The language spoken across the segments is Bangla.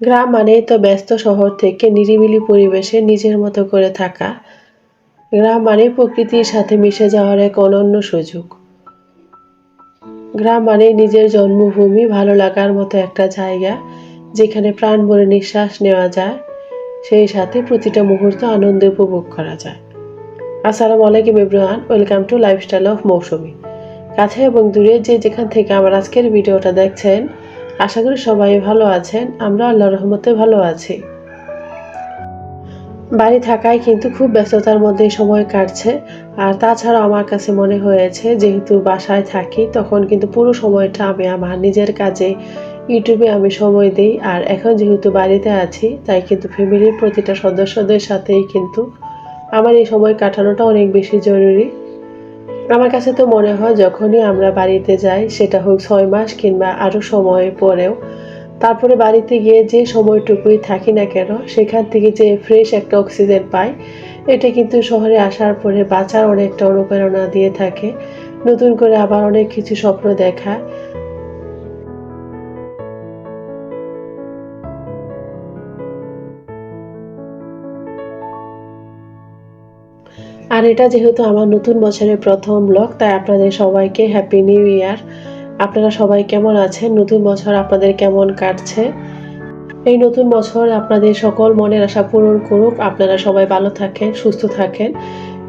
গ্রাম মানেই তো ব্যস্ত শহর থেকে নিরিবিলি পরিবেশে নিজের মতো করে থাকা। গ্রাম মানে প্রকৃতির সাথে মিশে যাওয়ার এক অনন্য সুযোগ। গ্রাম মানে নিজের জন্মভূমি, ভালো লাগার মতো একটা জায়গা যেখানে প্রাণ ভরে নিঃশ্বাস নেওয়া যায়। সেই সাথে প্রতিটা মুহূর্ত আনন্দ উপভোগ করা যায়। আসসালামু আলাইকুম ইব্রাহান welcome to lifestyle of Mousumi. কাছে এবং দূরে যে যেখান থেকে আমার আজকের ভিডিওটা দেখছেন আশা করি সবাই ভালো আছেন। আমরা আল্লাহ রহমতে ভালো আছি। বাড়ি থাকায় কিন্তু খুব ব্যস্ততার মধ্যেই সময় কাটছে। আর তাছাড়া আমার কাছে মনে হয়েছে, যেহেতু বাসায় থাকি, তখন কিন্তু পুরো সময়টা আমি আমার নিজের কাজে, ইউটিউবে আমি সময় দিই। আর এখন যেহেতু বাড়িতে আছি, তাই কিন্তু ফ্যামিলির প্রতিটা সদস্যদের সাথেই কিন্তু আমার এই সময় কাটানোটা অনেক বেশি জরুরি। আমার কাছে তো মনে হয় যখনই আমরা বাড়িতে যাই, সেটা হোক ছয় মাস কিংবা আরও সময় পরেও, তারপরে বাড়িতে গিয়ে যে সময়টুকুই থাকি না কেন, সেখান থেকে যে ফ্রেশ একটা অক্সিজেন পাই, এটা কিন্তু শহরে আসার পরে বাঁচার অনেকটা অনুপ্রেরণা দিয়ে থাকে। নতুন করে আবার অনেক কিছু স্বপ্ন দেখা আর এটা যেহেতু আমার নতুন বছরের প্রথম ব্লগ তাই আপনাদের সবাইকে হ্যাপি নিউ ইয়ার আপনারা সবাই কেমন আছেন? নতুন বছর আপনাদের কেমন কাটছে? এই নতুন বছর আপনাদের সকল মনের আশা পূরণ করুক। আপনারা সবাই ভালো থাকেন, সুস্থ থাকেন,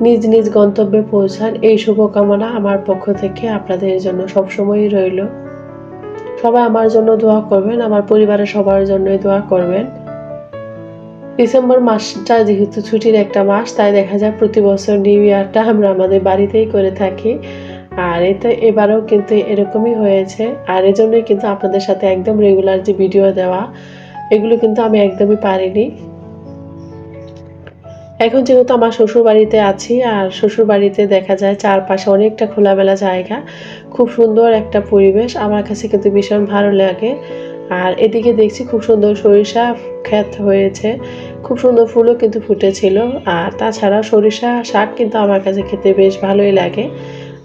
নিজ নিজ গন্তব্যে পৌঁছান। এই শুভকামনা আমার পক্ষ থেকে আপনাদের জন্য সবসময়ই রইল। সবাই আমার জন্য দোয়া করবেন, আমার পরিবারের সবার জন্যই দোয়া করবেন। ডিসেম্বর মাসটা যেহেতু ছুটির একটা মাস, তাই দেখা যায় প্রতি বছর নিউ ইয়ারটা আমরা আমাদের বাড়িতেই করে থাকি। আর এতে এবারেও কিন্তু এরকমই হয়েছে। আর এজন্যই কিন্তু আপনাদের সাথে একদম রেগুলার যে ভিডিও দেওয়া, এগুলো কিন্তু আমি একদমই পারিনি। এখন যেহেতু আমার শ্বশুর বাড়িতে আছি, আর শ্বশুর বাড়িতে দেখা যায় চারপাশে অনেকটা খোলামেলা জায়গা, খুব সুন্দর একটা পরিবেশ। আমার কাছে কিন্তু ভীষণ ভালো লাগে। আর এদিকে দেখছি খুব সুন্দর সরিষা ক্ষেত হয়েছে। খুব সুন্দর ফুলও কিন্তু ফুটেছিল। আর তাছাড়া সরিষা শাক কিন্তু আমার কাছে খেতে বেশ ভালোই লাগে।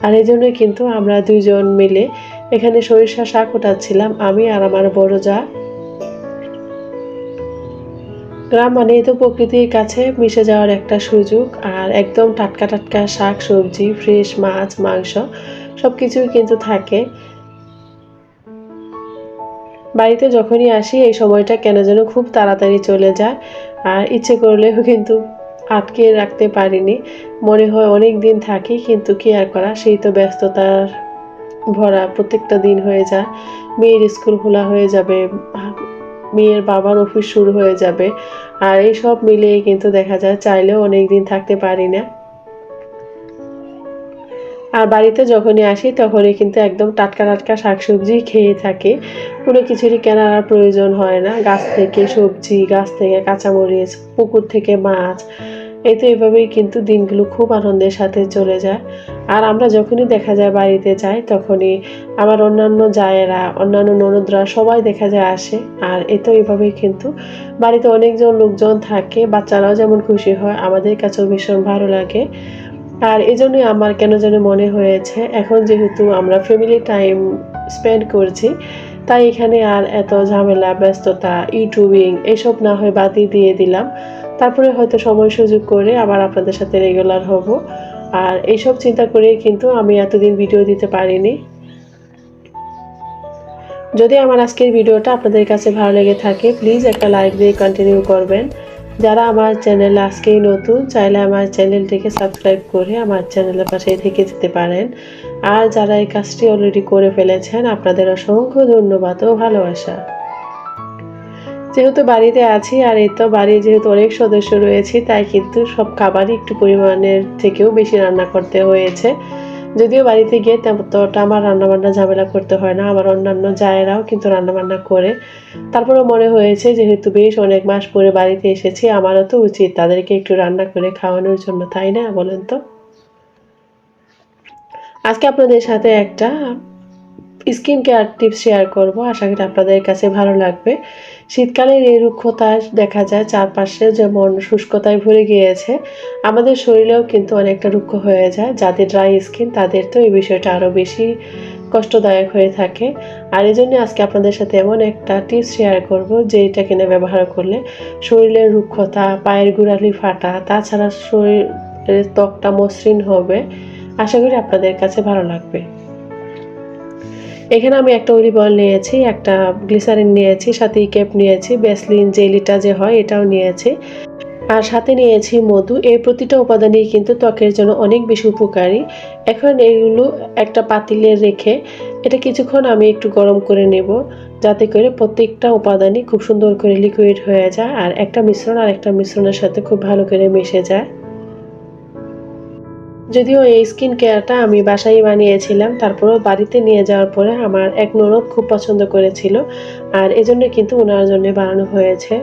আর এই জন্যই কিন্তু আমরা দুইজন মিলে এখানে সরিষা শাক ওঠাচ্ছিলাম, আমি আর আমার বড় যা। গ্রাম মানে তো প্রকৃতির কাছে মিশে যাওয়ার একটা সুযোগ। আর একদম টাটকা টাটকা শাক, সবজি, ফ্রেশ মাছ, মাংস সব কিছুই কিন্তু থাকে। বাড়িতে যখনই আসি, এই সময়টা কেন যেন খুব তাড়াতাড়ি চলে যায়। আর ইচ্ছে করলেও কিন্তু আটকে রাখতে পারিনি। মনে হয় অনেক দিন থাকি, কিন্তু কি আর করা, সেই তো ব্যস্ততার ভরা প্রত্যেকটা দিন হয়ে যায়। মেয়ের স্কুল খোলা হয়ে যাবে, মেয়ের বাবার অফিস শুরু হয়ে যাবে। আর এই সব মিলিয়ে কিন্তু দেখা যায়, চাইলেও অনেক দিন থাকতে পারি না। আর বাড়িতে যখনই আসি, তখনই কিন্তু একদম টাটকা টাটকা শাকসবজি খেয়ে থাকি। কোনো কিছুরই কেনার আর প্রয়োজন হয় না। গাছ থেকে সবজি, গাছ থেকে কাঁচামরিচ, পুকুর থেকে মাছ, এই তো এভাবেই কিন্তু দিনগুলো খুব আনন্দের সাথে চলে যায়। আর আমরা যখনই দেখা যায় বাড়িতে যাই, তখনই আমার অন্যান্য জায়েরা, অন্যান্য ননদরা সবাই দেখা যায় আসে। আর এ তো এভাবেই কিন্তু বাড়িতে অনেকজন লোকজন থাকে। বাচ্চারাও যেমন খুশি হয়, আমাদের কাছেও ভীষণ ভালো লাগে। আর এই জন্যই আমার কেন যেন মনে হয়েছে, এখন যেহেতু আমরা ফ্যামিলি টাইম স্পেন্ড করছি, তাই এখানে আর এত ঝামেলা, ব্যস্ততা ইউটিউবিং এসব না হয় বাদই দিয়ে দিলাম। তারপরে হয়তো সময় সুযোগ করে আবার আপনাদের সাথে রেগুলার হব। আর এইসব চিন্তা করেই কিন্তু আমি এতদিন ভিডিও দিতে পারিনি। যদি আমার আজকের ভিডিওটা আপনাদের কাছে ভালো লেগে থাকে প্লিজ একটা লাইক দিয়ে কন্টিনিউ করবেন। যারা আমার চ্যানেল আজকেই নতুন, চাইলে আমার চ্যানেলটিকে সাবস্ক্রাইব করে আমার চ্যানেলের পাশে থেকে যেতে পারেন। আর যারা এই কাজটি অলরেডি করে ফেলেছেন, আপনাদের অসংখ্য ধন্যবাদ ও ভালোবাসা। যেহেতু বাড়িতে আছি, আর এই তো বাড়ি যেহেতু অনেক সদস্য রয়েছে, তাই কিন্তু সব খাবারই একটু পরিমাণের থেকেও বেশি রান্না করতে হয়েছে। যদিও বাড়িতে গিয়ে ততটা আমার রান্নাবান্না ঝামেলা করতে হয় না, আমার অন্যান্য জায়েরাও কিন্তু রান্নাবান্না করে। তারপরেও মনে হয়েছে যেহেতু বেশ অনেক মাস পরে বাড়িতে এসেছি, আমারও তো উচিত তাদেরকে একটু রান্না করে খাওয়ানোর জন্য, তাই না বলেন তো? আজকে আপনাদের সাথে একটা স্কিন কেয়ার টিপস শেয়ার করব, আশা করি আপনাদের কাছে ভালো লাগবে। শীতকালের এই রুক্ষতা দেখা যায় চারপাশে যেমন শুষ্কতায় ভরে গিয়েছে, আমাদের শরীরেও কিন্তু অনেকটা রুক্ষ হয়ে যায়। যাদের ড্রাই স্কিন তাদের তো এই বিষয়টা আরও বেশি কষ্টদায়ক হয়ে থাকে। আর এই জন্য আজকে আপনাদের সাথে এমন একটা টিপস শেয়ার করব যে এটা কিনে ব্যবহার করলে শরীরের রুক্ষতা, পায়ের গোড়ালি ফাটা, তাছাড়া শরীরের ত্বকটা মসৃণ হবে। আশা করি আপনাদের কাছে ভালো লাগবে। এখানে আমি একটা অলিভ অয়েল নিয়েছি, একটা গ্লিসারিন নিয়েছি, সাথে ক্যাপ নিয়েছি বেসলিন জেলিটা যে হয় এটাও নিয়েছি। আর সাথে নিয়েছি মধু, এই প্রতিটা উপাদানই কিন্তু ত্বকের জন্য অনেক বেশি উপকারী। এখন এইগুলো একটা পাতিলে রেখে এটা কিছুক্ষণ আমি একটু গরম করে নেব, যাতে করে প্রত্যেকটা উপাদানই খুব সুন্দর করে লিকুইড হয়ে যায় আর একটা মিশ্রণ আর একটা মিশ্রণের সাথে খুব ভালো করে মিশে যায়। যদিও এই স্কিন কেয়ারটা আমি বাসায় বানিয়েছিলাম, তারপরেও বাড়িতে নিয়ে যাওয়ার পরে আমার এক ননদ খুব পছন্দ করেছিল আর এজন্য কিন্তু ওনার জন্য বানানো হয়েছে।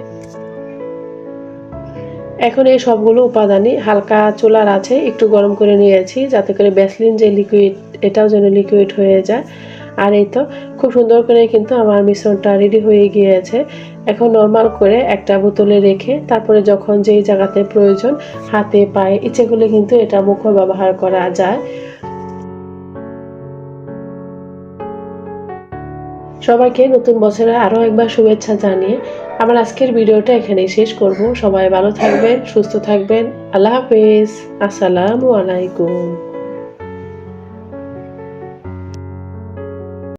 এখন এই সবগুলো উপাদানই হালকা চুলার আছে, একটু গরম করে নিয়েছি যাতে করে ব্যাসলিন যে লিকুইড এটাও যেন লিকুইড হয়ে যায়। আর এই তো, খুব সুন্দর করে কিন্তু আমার মিশ্রণটা রেডি হয়ে গিয়েছে। এখন নর্মাল করে একটা বোতলে রেখে তারপরে যখন যেই জায়গাতে প্রয়োজন, হাতে, পায়ে ইচ্ছে করলে কিন্তু এটা মুখও ব্যবহার করা যায়। সবাইকে নতুন বছরে আরও একবার শুভেচ্ছা জানিয়ে আমার আজকের ভিডিওটা এখানেই শেষ করব। সবাই ভালো থাকবেন, সুস্থ থাকবেন। আল্লাহ হাফেজ। আসসালামু আলাইকুম।